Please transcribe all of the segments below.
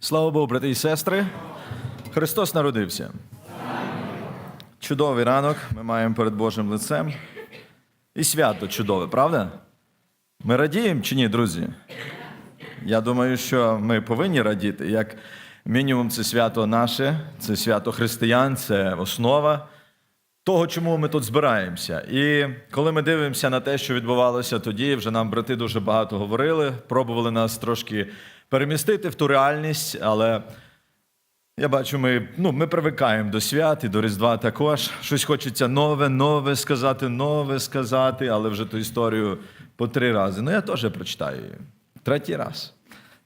Слава Богу, брати і сестри. Христос народився. Чудовий ранок ми маємо перед Божим лицем. І свято чудове, правда? Ми радіємо чи ні, друзі? Я думаю, що ми повинні радіти. Як мінімум, це свято наше, це свято християн, це основа того, чому ми тут збираємося. І коли ми дивимося на те, що відбувалося тоді, вже нам брати дуже багато говорили, пробували нас трошки перемістити в ту реальність, але я бачу, ми, ну, ми привикаємо до свят і до Різдва також. Щось хочеться нове, нове сказати, нове сказати, але вже ту історію по три рази. Ну, я теж прочитаю її. Третій раз.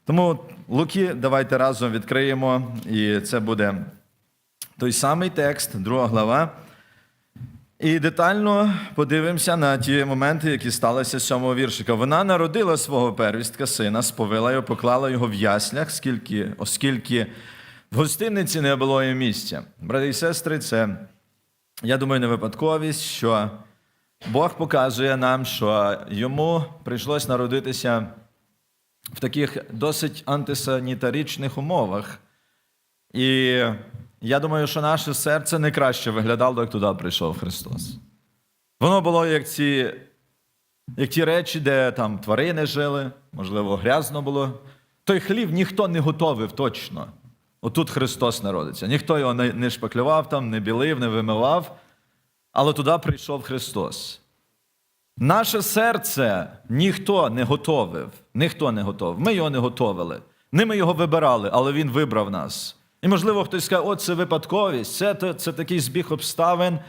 Тому Луки, давайте разом відкриємо, і це буде той самий текст, друга глава. І детально подивимося на ті моменти, які сталися з сьомого віршика. Вона народила свого первістка сина, сповила його, поклала його в яслях, скільки, оскільки в гостиниці не було їм місця. Брати і сестри, це, я думаю, не випадковість, що Бог показує нам, що йому прийшлось народитися в таких досить антисанітарічних умовах. І я думаю, що наше серце не краще виглядало, як туди прийшов Христос. Воно було як ці, як ті речі, де там тварини жили, можливо, грязно було. Той хлів ніхто не готовив точно. Отут Христос народиться. Ніхто його не, шпаклював там, не білив, не вимивав, але туди прийшов Христос. Наше серце ніхто не готовив. Ніхто не готовив. Ми його не готовили. Не ми його вибирали, але Він вибрав нас. І, можливо, хтось скаже, о, це випадковість, це, це, це такий збіг обставин.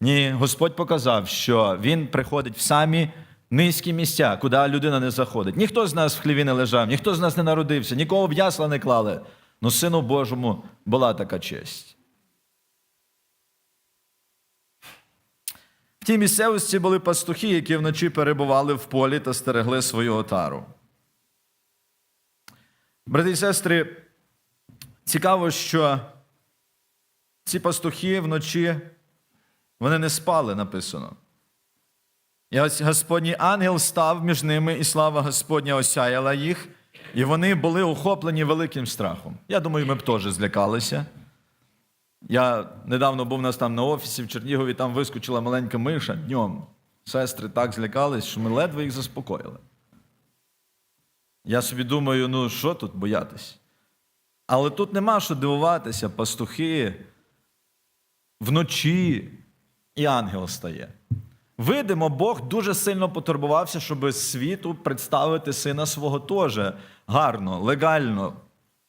Ні, Господь показав, що Він приходить в самі низькі місця, куди людина не заходить. Ніхто з нас в хліві не лежав, ніхто з нас не народився, нікого в ясла не клали. Но Сину Божому була така честь. В тій місцевості були пастухи, які вночі перебували в полі та стерегли свою отару. Брати і сестри, цікаво, що ці пастухи вночі вони не спали, написано. І ось Господній ангел став між ними, і слава Господня осяяла їх, і вони були охоплені великим страхом. Я думаю, ми б теж злякалися. Я недавно був у нас там на офісі в Чернігові, там вискочила маленька миша днем. Сестри так злякались, що ми ледве їх заспокоїли. Я собі думаю, ну що тут боятись? Але тут нема що дивуватися, пастухи вночі і ангел стає. Видимо, Бог дуже сильно потурбувався, щоб світу представити сина свого теж гарно, легально,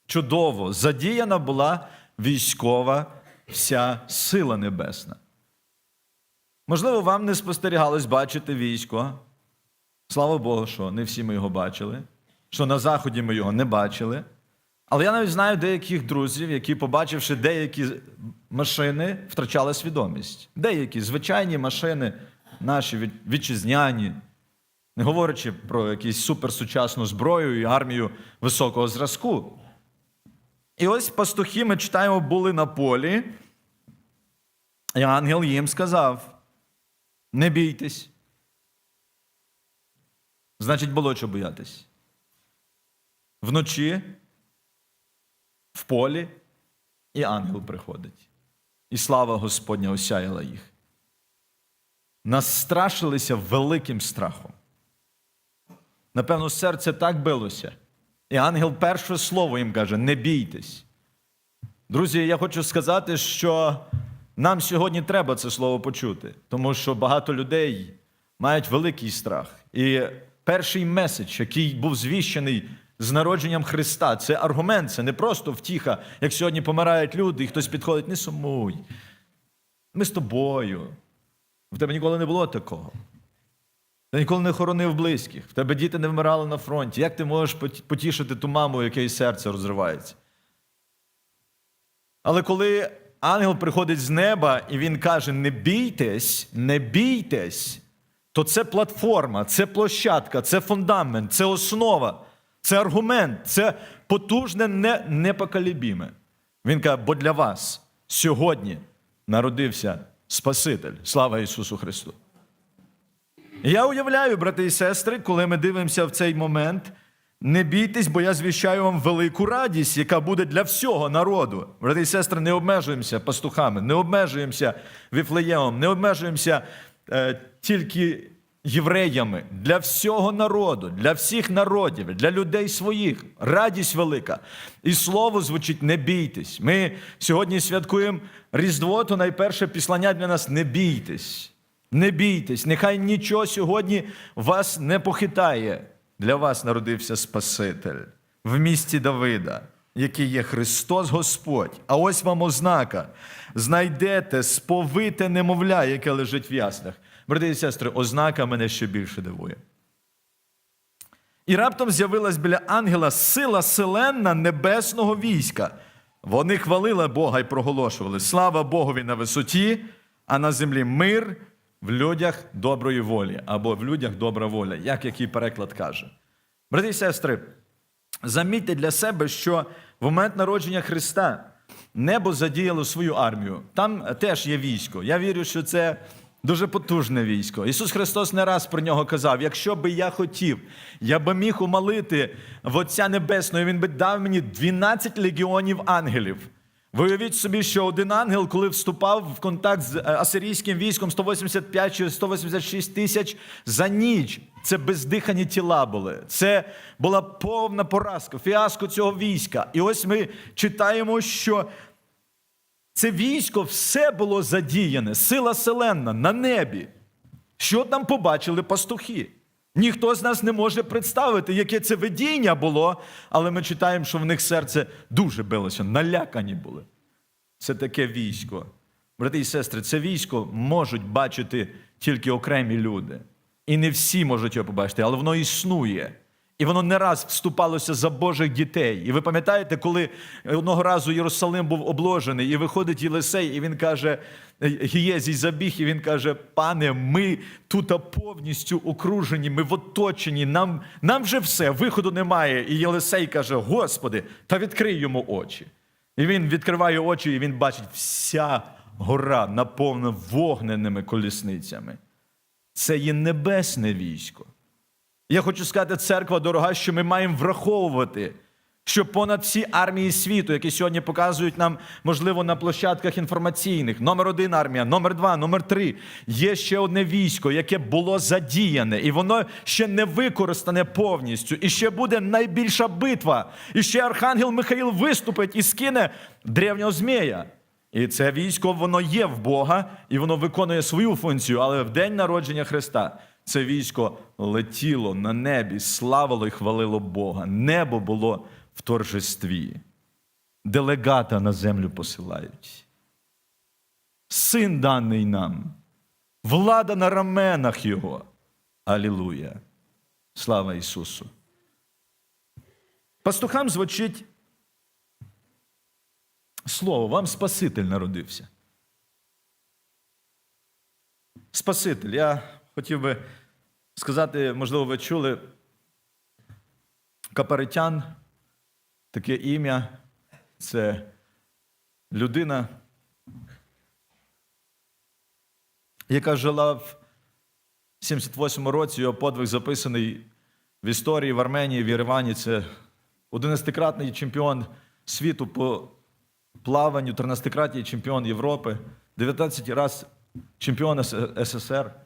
чудово. Задіяна була військова вся сила небесна. Можливо, вам не спостерігалось бачити військо. Слава Богу, що не всі ми його бачили, що на Заході ми його не бачили. Але я навіть знаю деяких друзів, які, побачивши деякі машини, втрачали свідомість. Деякі звичайні машини, наші вітчизняні, не говорячи про якусь суперсучасну зброю і армію високого зразку. І ось пастухи, ми читаємо, були на полі, і ангел їм сказав: не бійтесь. Значить, було що боятись. Вночі, в полі, і ангел приходить. І слава Господня осяяла їх. Настрашилися великим страхом. Напевно, серце так билося. І ангел перше слово їм каже: не бійтесь. Друзі, я хочу сказати, що нам сьогодні треба це слово почути, тому що багато людей мають великий страх. І перший меседж, який був звіщений з народженням Христа, це аргумент, це не просто втіха, як сьогодні помирають люди, і хтось підходить, не сумуй. Ми з тобою. В тебе ніколи не було такого. Ти ніколи не хоронив близьких, в тебе діти не вмирали на фронті. Як ти можеш потішити ту маму, у якої серце розривається? Але коли ангел приходить з неба і він каже: не бійтесь, не бійтесь, то це платформа, це площадка, це фундамент, це основа, це аргумент, це потужне, не, непоколебіме. Він каже, бо для вас сьогодні народився Спаситель. Слава Ісусу Христу! Я уявляю, брати і сестри, коли ми дивимося в цей момент, Не бійтесь, бо я звіщаю вам велику радість, яка буде для всього народу. Брати і сестри, не обмежуємося пастухами, не обмежуємося віфлеємом, не обмежуємося е, тільки євреями. Для всього народу, для всіх народів, для людей своїх. Радість велика. І слово звучить не бійтесь. Ми сьогодні святкуємо Різдво, то найперше післання для нас не бійтесь. Не бійтесь, нехай нічого сьогодні вас не похитає. Для вас народився Спаситель в місті Давида, який є Христос Господь. А ось вам ознака. Знайдете сповите немовля, яке лежить в яслях. Брати і сестри, ознака мене ще більше дивує. І раптом з'явилась біля ангела сила селенна небесного війська. Вони хвалили Бога і проголошували: Слава Богові на висоті, а на землі мир в людях доброї волі, або в людях добра воля, як який переклад каже. Брати і сестри, замітьте для себе, що в момент народження Христа небо задіяло свою армію. Там теж є військо. Я вірю, що це дуже потужне військо. Ісус Христос не раз про нього казав: якщо би я хотів, я би міг умолити в Отця Небесного, він би дав мені 12 легіонів ангелів. Ви уявіть собі, що один ангел, коли вступав в контакт з е, асирійським військом 185 чи 186 тисяч за ніч, це бездихані тіла були. Це була повна поразка, фіаско цього війська. І ось ми читаємо, що це військо все було задіяне, сила селенна на небі. Що там побачили пастухи? Ніхто з нас не може представити, яке це видіння було, але ми читаємо, що в них серце дуже билося, налякані були. Це таке військо. Брати і сестри, це військо можуть бачити тільки окремі люди. І не всі можуть його побачити, але воно існує. І воно не раз вступалося за Божих дітей. І ви пам'ятаєте, коли одного разу Єрусалим був обложений, і виходить Єлисей, і він каже: Гієзій забіг, і він каже: Пане, ми тут повністю окружені, ми в оточенні, нам, нам вже все, виходу немає. І Єлисей каже: Господи, та відкрий йому очі. І він відкриває очі, і він бачить, вся гора наповнена вогненими колісницями. Це є небесне військо. Я хочу сказати, церква дорога, що ми маємо враховувати, що понад всі армії світу, які сьогодні показують нам, можливо, на площадках інформаційних, номер один армія, номер два, номер три, є ще одне військо, яке було задіяне, і воно ще не використане повністю. І ще буде найбільша битва. І ще архангел Михаїл виступить і скине древнього змія. І це військо, воно є в Бога, і воно виконує свою функцію, але в день народження Христа це військо летіло на небі, славило і хвалило Бога. Небо було в торжестві. Делегата на землю посилають. Син даний нам, влада на раменах Його. Алілуя. Слава Ісусу. Пастухам звучить слово, вам Спаситель народився. Спаситель. Я хотів би сказати, можливо, ви чули Капаритян, таке ім'я. Це людина, яка жила в 78-му році, його подвиг записаний в історії в Арменії, в Єревані. Це 11-кратний чемпіон світу по плаванню, 13-кратний чемпіон Європи, 19 раз чемпіон СССР.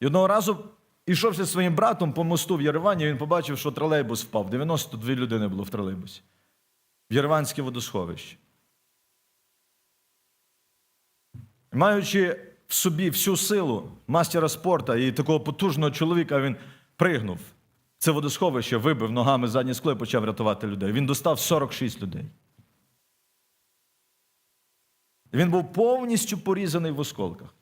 І одного разу, ішовши зі своїм братом по мосту в Єревані, він побачив, що тролейбус впав. 92 людини було в тролейбусі. В Єреванське водосховище. Маючи в собі всю силу мастера спорта і такого потужного чоловіка, він пригнув. Це водосховище вибив ногами заднє скло і почав рятувати людей. Він достав 46 людей. Він був повністю порізаний в осколках.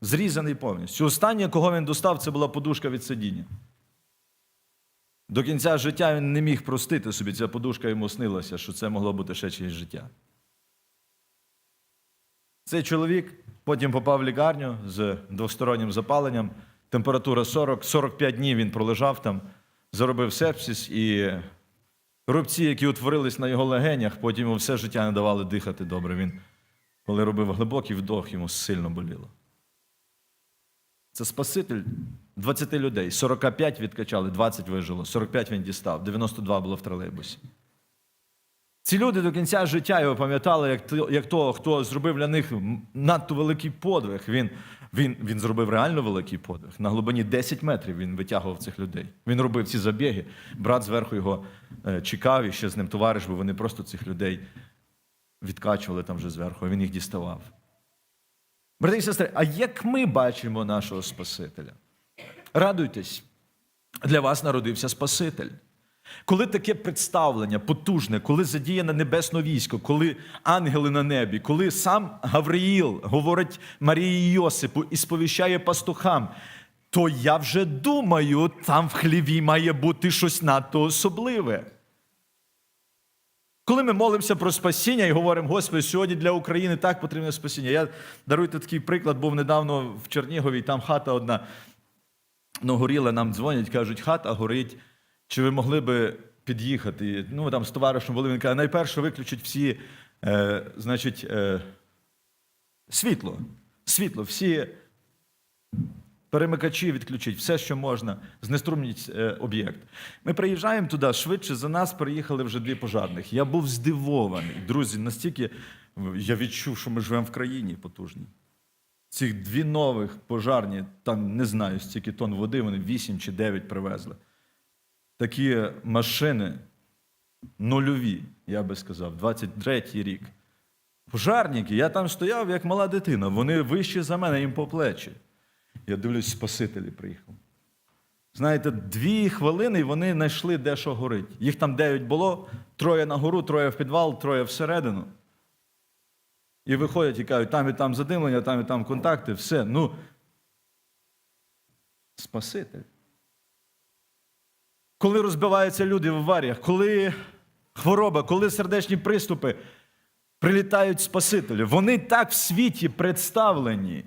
Зрізаний повністю. Останнє, кого він достав, це була подушка від сидіння. До кінця життя він не міг простити собі, ця подушка йому снилася, що це могло бути ще чиєсь життя. Цей чоловік потім попав в лікарню з двостороннім запаленням, температура 40, 45 днів він пролежав там, заробив сепсис і рубці, які утворились на його легенях, потім йому все життя не давали дихати добре. Він, коли робив глибокий вдох, йому сильно боліло. Це Спаситель 20 людей. 45 відкачали, 20 вижило, 45 він дістав, 92 було в тролейбусі. Ці люди до кінця життя його пам'ятали як, того, хто зробив для них надто великий подвиг. Він, він, він зробив реально великий подвиг. На глибині 10 метрів він витягував цих людей. Він робив ці забіги. Брат зверху його е, чекав, і ще з ним товариш, бо вони просто цих людей відкачували там вже зверху, він їх діставав. Брати і сестри, а як ми бачимо нашого Спасителя? Радуйтесь, для вас народився Спаситель. Коли таке представлення потужне, коли задіяне небесне військо, коли ангели на небі, коли сам Гавриїл говорить Марії Йосипу і сповіщає пастухам, то я вже думаю, там в хліві має бути щось надто особливе. Коли ми молимося про спасіння і говоримо, Господи, сьогодні для України так потрібне спасіння. Я даруйте такий приклад, був недавно в Чернігові, там хата одна ну, горіла, нам дзвонять, кажуть, хата горить. Чи ви могли би під'їхати? Ну, там з товаришем були, він каже, найперше виключить всі, е, значить, е, світло. Світло, всі перемикачі відключить, все, що можна, знеструмніть е, об'єкт. Ми приїжджаємо туди швидше. За нас приїхали вже дві пожарних. Я був здивований. Друзі, настільки я відчув, що ми живемо в країні потужній. Цих дві нових пожарні, там не знаю, стільки тонн води, вони 8 чи 9 привезли. Такі машини нульові, я би сказав, 23-й рік. Пожарники, я там стояв як мала дитина, вони вищі за мене, їм по плечі. Я дивлюсь, Спасителі приїхав. Знаєте, дві хвилини вони знайшли, де що горить. Їх там дев'ять було, троє на гору, троє в підвал, троє всередину. І виходять і кажуть, там і там задимлення, там і там контакти, все. Ну, Спаситель. Коли розбиваються люди в аваріях, коли хвороба, коли сердечні приступи, прилітають Спасителі. Вони так в світі представлені.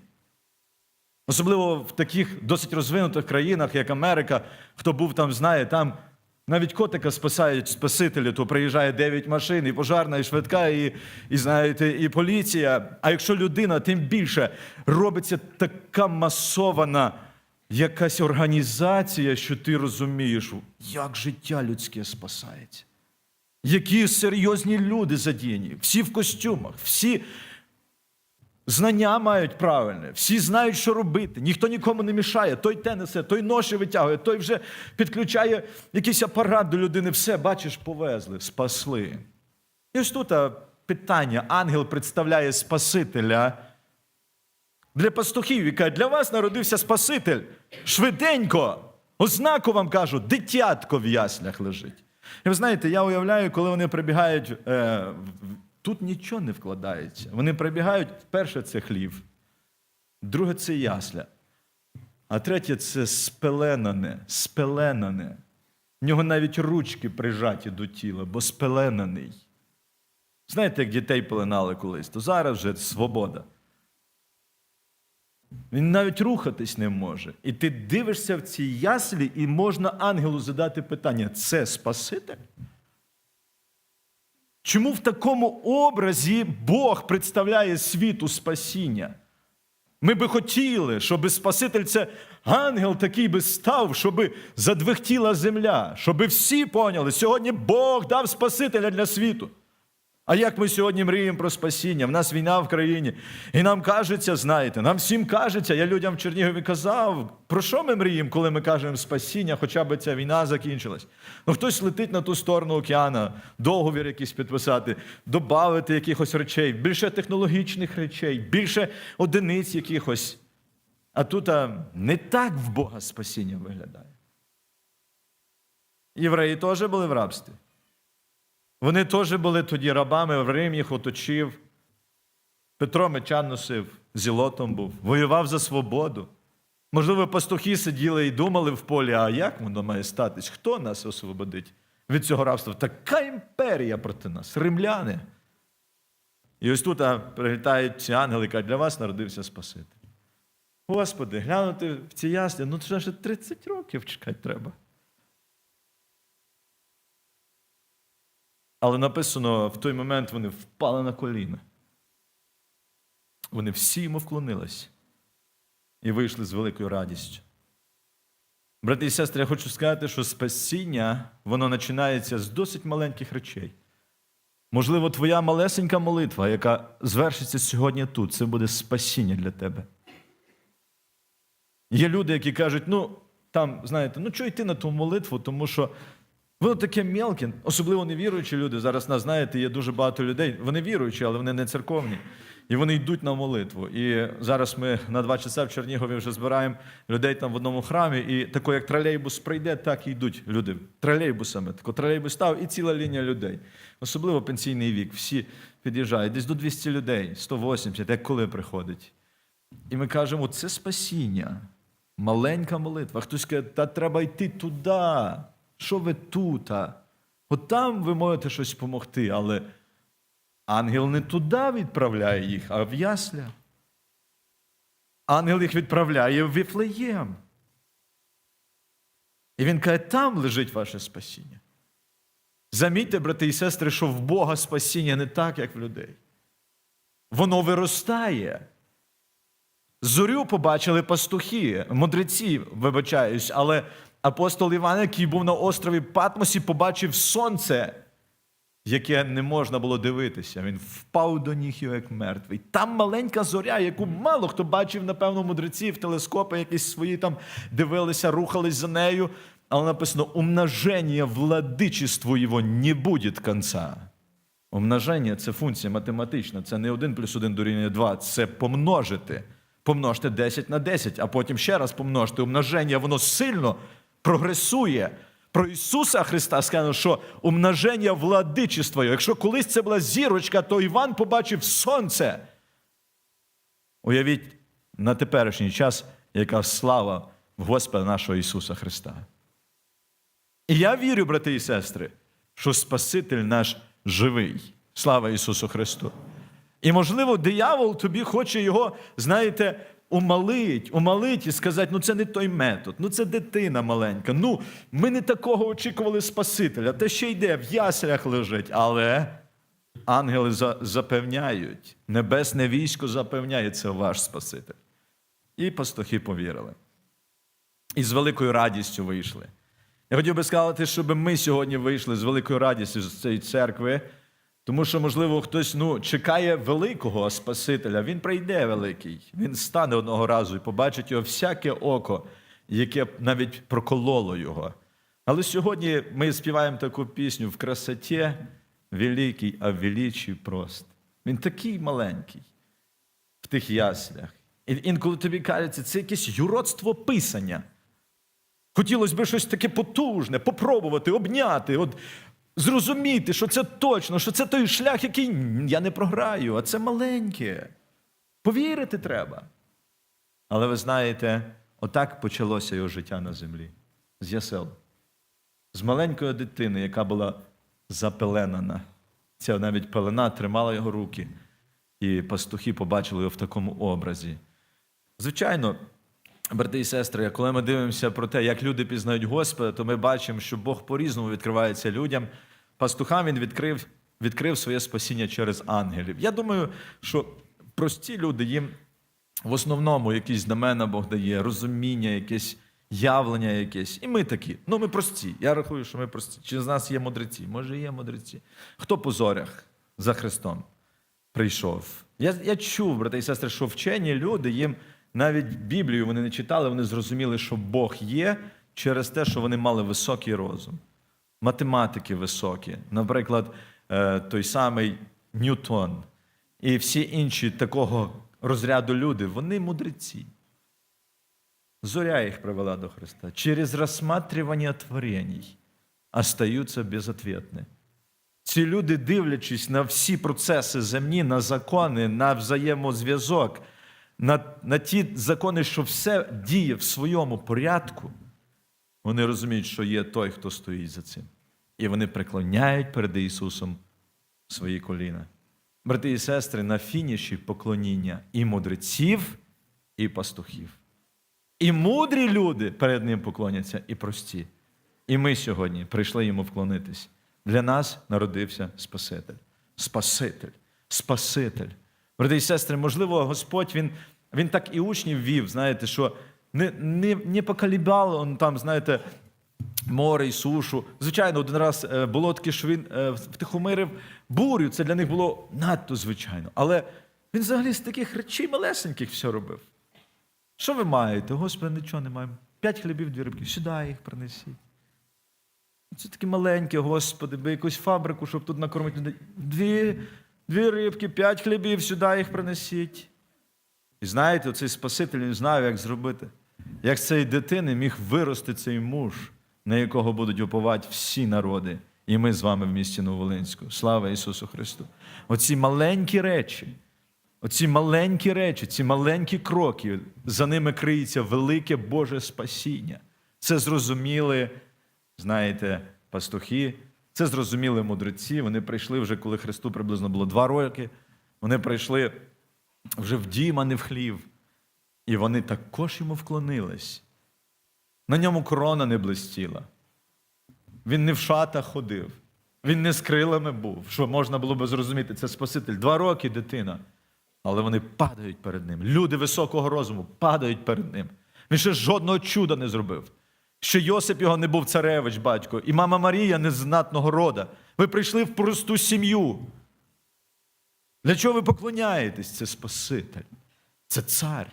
Особливо в таких досить розвинутих країнах, як Америка, хто був там, знає, там навіть котика спасають спасителі, то приїжджає 9 машин, і пожарна, і швидка, і, і знаєте, і поліція. А якщо людина, тим більше робиться така масована якась організація, що ти розумієш, як життя людське спасається. Які серйозні люди задіяні, всі в костюмах, всі знання мають правильне, всі знають, що робити, ніхто нікому не мішає. Той те несе, той ноші витягує, той вже підключає якийсь апарат до людини. Все, бачиш, повезли, спасли. І ось тут питання: ангел представляє Спасителя. Для пастухів, яка для вас народився Спаситель. Швиденько, ознаку вам кажу, дитятко в яслях лежить. І ви знаєте, я уявляю, коли вони прибігають, е, тут нічого не вкладається. Вони прибігають, перше це хлів, друге це ясля, а третє це спеленане, спеленане. В нього навіть ручки прижаті до тіла, бо спеленаний. Знаєте, як дітей пеленали колись, то зараз вже свобода. Він навіть рухатись не може. І ти дивишся в ці яслі, і можна ангелу задати питання: це Спаситель? Чому в такому образі Бог представляє світу спасіння? Ми би хотіли, щоб Спаситель це ангел такий би став, щоб задвихтіла земля, щоб всі поняли, сьогодні Бог дав Спасителя для світу. А як ми сьогодні мріємо про спасіння? В нас війна в країні. І нам кажеться, знаєте, нам всім кажеться, я людям в Чернігові казав, про що ми мріємо, коли ми кажемо спасіння, хоча б ця війна закінчилась. Ну хтось летить на ту сторону океана, договір якийсь підписати, додати якихось речей, більше технологічних речей, більше одиниць якихось. А тут а, не так в Бога спасіння виглядає. Євреї теж були в рабстві. Вони теж були тоді рабами, в Рим їх оточив. Петро меча носив, зілотом був, воював за свободу. Можливо, пастухи сиділи і думали в полі, а як воно має статись? Хто нас освободить від цього рабства? Така імперія проти нас, римляни. І ось тут прилітають ці ангели, кажуть, для вас народився Спаситель. Господи, глянути в ці ясля, ну це ж 30 років чекати треба. Але написано, в той момент вони впали на коліна. Вони всі йому вклонились. і вийшли з великою радістю. Брати і сестри, я хочу сказати, що спасіння воно починається з досить маленьких речей. Можливо, твоя малесенька молитва, яка звершиться сьогодні тут, це буде спасіння для тебе. Є люди, які кажуть, ну, там, знаєте, ну чого йти на ту молитву, тому що воно таке мелке, особливо невіруючі люди. Зараз нас знаєте, є дуже багато людей. Вони віруючі, але вони не церковні. І вони йдуть на молитву. І зараз ми на два часа в Чернігові вже збираємо людей там в одному храмі, і тако, як тролейбус прийде, так і йдуть люди. Тролейбусами. Тако тролейбус став і ціла лінія людей. Особливо пенсійний вік. Всі під'їжджають. Десь до 200 людей, 180, як коли приходить. І ми кажемо, це спасіння. Маленька молитва. Хтось каже, та треба йти туди. Що ви тут? От там ви можете щось допомогти, але ангел не туди відправляє їх, а в ясля. Ангел їх відправляє в Віфлеєм. І він каже, там лежить ваше спасіння. Замітьте, брати і сестри, що в Бога спасіння не так, як в людей. Воно виростає. Зорю побачили пастухи, мудреці, вибачаюсь, але апостол Іван, який був на острові Патмосі, побачив сонце, яке не можна було дивитися. Він впав до ніг його як мертвий. Там маленька зоря, яку мало хто бачив, напевно, мудреці в телескопи якісь свої там дивилися, рухались за нею. Але написано: умноження владичеству його не буде конца. Умноження це функція математична, це не 1 плюс 1 дорівнює 2, це помножити. Помножте 10 на 10, а потім ще раз помножте. Умноження, воно сильно прогресує. Про Ісуса Христа сказано, що умноження владичества. Якщо колись це була зірочка, то Іван побачив сонце. Уявіть на теперішній час, яка слава в Господа нашого Ісуса Христа. І я вірю, брати і сестри, що Спаситель наш живий. Слава Ісусу Христу. І, можливо, диявол тобі хоче його, знаєте, умалить, умалить і сказати, ну це не той метод, ну це дитина маленька. Ну, ми не такого очікували Спасителя. Те ще йде, в яслях лежить. Але ангели за- запевняють, небесне військо запевняє, це ваш Спаситель. І пастухи повірили. І з великою радістю вийшли. Я хотів би сказати, щоб ми сьогодні вийшли з великою радістю з цієї церкви, тому що, можливо, хтось ну, чекає великого Спасителя. Він прийде великий, він стане одного разу і побачить його всяке око, яке навіть прокололо його. Але сьогодні ми співаємо таку пісню в красоті великий, а в величі прост. Він такий маленький в тих яслях. І інколи тобі кажеться, це якесь юродство писання. Хотілося б щось таке потужне, попробувати, обняти, от, зрозуміти, що це точно, що це той шлях, який я не програю, а це маленьке. Повірити треба. Але ви знаєте, отак почалося його життя на землі. З ясел. З маленької дитини, яка була запеленана. Ця навіть пелена тримала його руки, і пастухи побачили його в такому образі. Звичайно, брати і сестри, коли ми дивимося про те, як люди пізнають Господа, то ми бачимо, що Бог по-різному відкривається людям. Пастухам він відкрив, відкрив своє спасіння через ангелів. Я думаю, що прості люди їм в основному якісь знамена Бог дає, розуміння, якесь явлення якесь. І ми такі. Ну, ми прості. Я рахую, що ми прості. Чи з нас є мудреці? Може, є мудреці. Хто по зорях за Христом прийшов? Я, я чув, брати і сестри, що вчені люди їм навіть Біблію вони не читали, вони зрозуміли, що Бог є через те, що вони мали високий розум, математики високі. Наприклад, е, той самий Ньютон і всі інші такого розряду люди, вони мудреці. Зоря їх привела до Христа. Через розсматривання творений остаються безответні. Ці люди, дивлячись на всі процеси земні, на закони, на взаємозв'язок, на, на ті закони, що все діє в своєму порядку, вони розуміють, що є той, хто стоїть за цим. І вони преклоняють перед Ісусом свої коліна. Брати і сестри, на фініші поклоніння і мудреців, і пастухів. І мудрі люди перед ним поклоняться, і прості. І ми сьогодні прийшли йому вклонитись. Для нас народився Спаситель. Спаситель, Спаситель. Брати і сестри, можливо, Господь Він Він так і учнів вів, знаєте, що не, не, не поколібало он там, знаєте, море і сушу. Звичайно, один раз е, було таке, що він е, втихомирив бурю. Це для них було надто звичайно. Але він взагалі з таких речей малесеньких все робив. Що ви маєте? Господи, нічого не маємо. П'ять хлібів, дві рибки. Сюди їх принесіть. Це такі маленькі, Господи, би якусь фабрику, щоб тут накормити людей. Дві, дві рибки, п'ять хлібів, сюди їх принесіть. І знаєте, цей Спаситель він знав, як зробити. Як з цієї дитини міг вирости цей муж, на якого будуть уповати всі народи. І ми з вами в місті Новолинську. Слава Ісусу Христу! Оці маленькі речі, оці маленькі речі, ці маленькі кроки, за ними криється велике Боже спасіння. Це зрозуміли, знаєте, пастухи, це зрозуміли мудреці. Вони прийшли вже, коли Христу приблизно було два роки. Вони прийшли вже в дім, а не в хлів. І вони також йому вклонились. На ньому корона не блистіла. Він не в шатах ходив, він не з крилами був, що можна було би зрозуміти, це Спаситель. Два роки дитина. Але вони падають перед ним. Люди високого розуму падають перед ним. Він ще жодного чуда не зробив. Ще Йосип його не був царевич, батько, і мама Марія не з знатного рода. Ви прийшли в просту сім'ю. Для чого ви поклоняєтесь? Це Спаситель, це цар.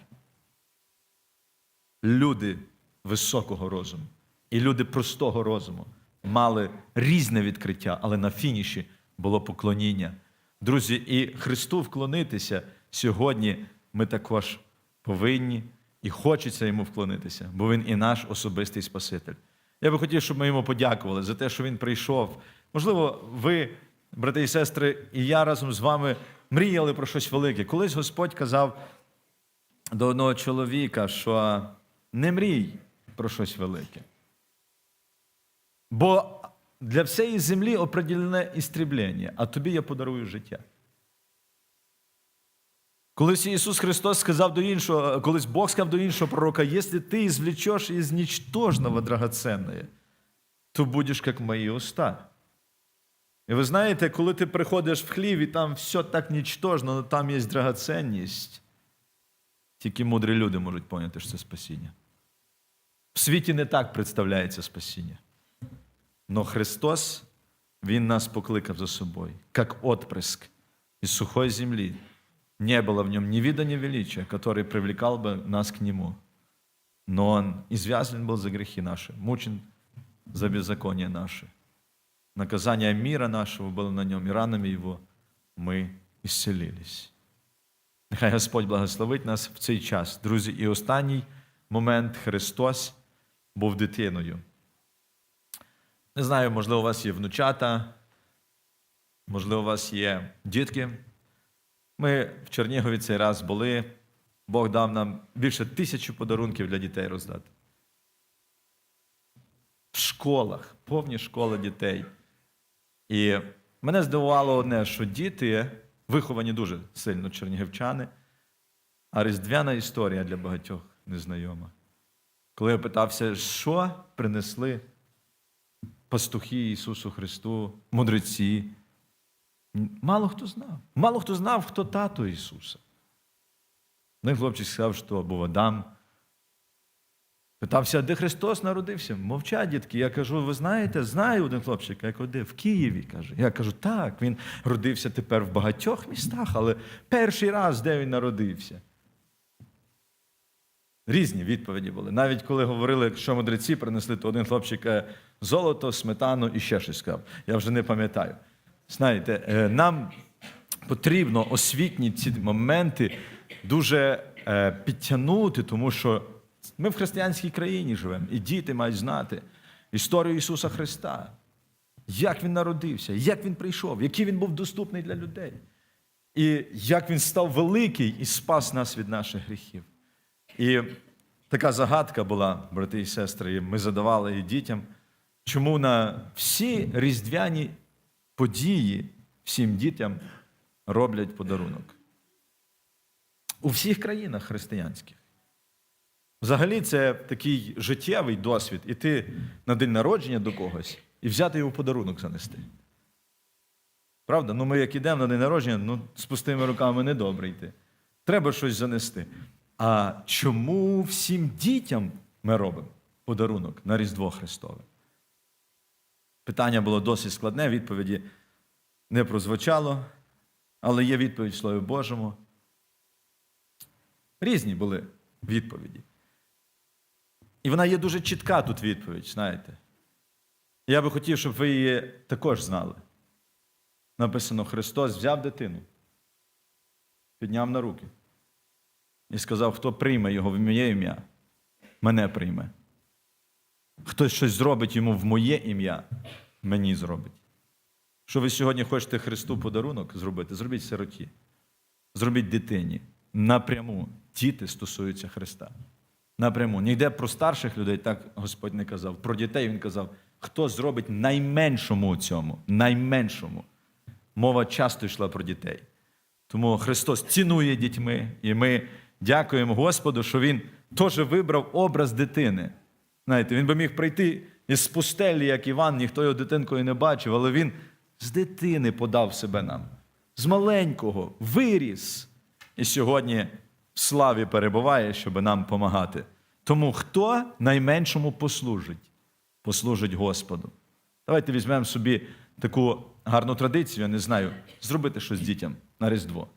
Люди високого розуму і люди простого розуму мали різне відкриття, але на фініші було поклоніння. Друзі, і Христу вклонитися сьогодні ми також повинні і хочеться йому вклонитися, бо він і наш особистий Спаситель. Я би хотів, щоб ми йому подякували за те, що він прийшов. Можливо, ви, брати і сестри, і я разом з вами мріяли про щось велике. Колись Господь казав до одного чоловіка, що не мрій про щось велике. Бо для всієї землі определене істріблення, а тобі я подарую життя. Колись Ісус Христос сказав до іншого, колись Бог сказав до іншого пророка, якщо ти извлечеш із нічтожного драгоценне, то будеш як мої уста. І ви знаєте, коли ти приходиш в хлів, і там все так нічтожно, але там є драгоценність, тільки мудрі люди можуть поняти, що це спасіння. В світі не так представляється спасіння. Но Христос, Він нас покликав за собою, як отпрыск из сухой земли. Не было в нем ни вида, ни величия, который привлекал бы нас к Нему. Но Он извязлен был за грехи наши, мучен за беззаконие наши. Наказание мира нашего было на нем, и ранами Его ми ісцелились. Нехай Господь благословить нас в цей час. Друзі, і останній момент Христос був дитиною. Не знаю, можливо, у вас є внучата, можливо, у вас є дітки. Ми в Чернігові цей раз були. Бог дав нам більше тисячі подарунків для дітей роздати. В школах, повні школи дітей. І мене здивувало одне, що діти виховані дуже сильно чернігівчани, а різдвяна історія для багатьох незнайома. Коли я питався, що принесли пастухи Ісусу Христу, мудреці, мало хто знав. Мало хто знав, хто тато Ісуса. Один хлопчик сказав, що був Адам. Питався, де Христос народився? Мовчать, дітки. Я кажу, ви знаєте, знаю один хлопчик, як де? В Києві. каже. Я кажу, так, він родився тепер в багатьох містах, але перший раз, де він народився. Різні відповіді були. Навіть коли говорили, що мудреці принесли, то один хлопчик золото, сметану і ще щось сказав. Я вже не пам'ятаю. Знаєте, е, нам потрібно освітні ці моменти дуже е, підтягнути, тому що ми в християнській країні живемо, і діти мають знати історію Ісуса Христа, як Він народився, як Він прийшов, який Він був доступний для людей, і як Він став великий і спас нас від наших гріхів. І така загадка була, брати і сестри, і ми задавали її дітям, чому на всі різдвяні події всім дітям роблять подарунок. У всіх країнах християнських. Взагалі, це такий життєвий досвід іти на день народження до когось і взяти його подарунок занести. Правда? Ну ми як ідемо на день народження, ну з пустими руками не добре йти. Треба щось занести. а чому всім дітям ми робимо подарунок на Різдво Христове? Питання було досить складне, відповіді не прозвучало, але є відповідь в Слові Божому. Різні були відповіді. І вона є дуже чітка тут відповідь, знаєте. Я би хотів, щоб ви її також знали. Написано: Христос взяв дитину, підняв на руки і сказав, хто прийме його в моє ім'я, мене прийме. Хтось щось зробить йому в моє ім'я, мені зробить. Що ви сьогодні хочете Христу подарунок зробити, зробіть сироті. Зробіть дитині. Напряму діти стосуються Христа. Напряму. Ніде про старших людей так Господь не казав. Про дітей Він казав, хто зробить найменшому у цьому, найменшому. Мова часто йшла про дітей. Тому Христос цінує дітьми, і ми дякуємо Господу, що Він теж вибрав образ дитини. Знаєте, він би міг прийти із пустелі, як Іван, ніхто його дитинкою не бачив, але він з дитини подав себе нам, з маленького, виріс. І сьогодні в славі перебуває, щоб нам допомагати. Тому хто найменшому послужить? Послужить Господу. Давайте візьмемо собі таку гарну традицію, я не знаю, зробити щось дітям на Різдво.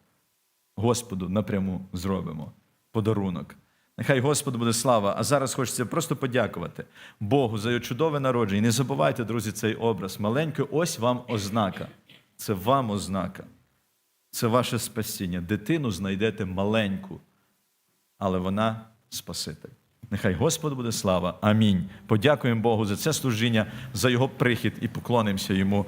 Господу напряму зробимо подарунок. Нехай Господу буде слава. А зараз хочеться просто подякувати Богу за його чудове народження. І не забувайте, друзі, цей образ. Маленький, ось вам ознака. Це вам ознака. Це ваше спасіння. Дитину знайдете маленьку, але вона Спаситель. Нехай Господу буде слава. Амінь. Подякуємо Богу за це служіння, за його прихід і поклонимося йому.